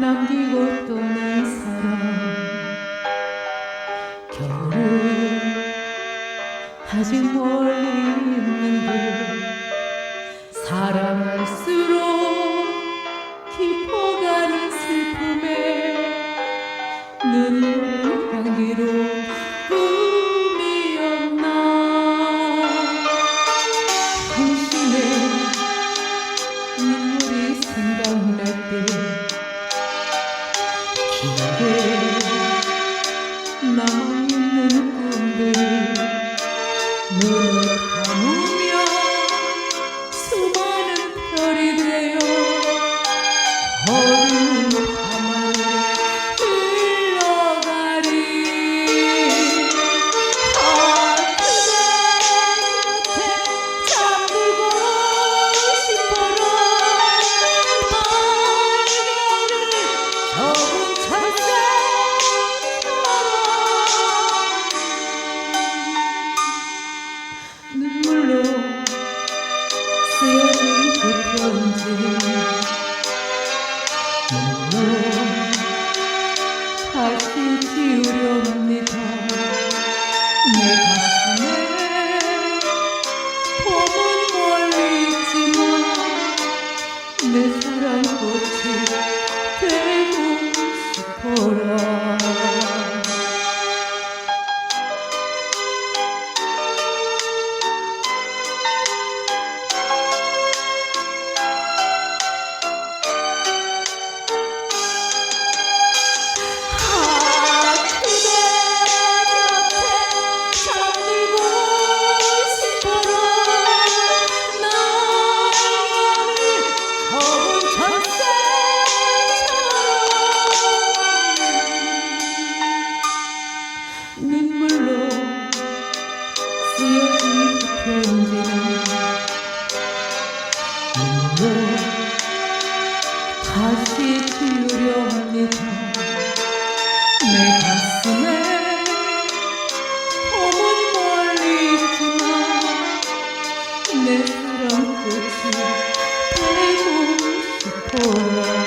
남기고 떠난 사람 겨우 아직 멀리 기억에 남아있는 꿈들이 눈을 감으며 수많은 별이 되어 그 편지 눈물로 다시 지우렵니다 내가 행진을 눈물 다시 풀려 합니다 내 가슴에 봄은 멀리 있지만 내 사랑 끝이 되고 싶어요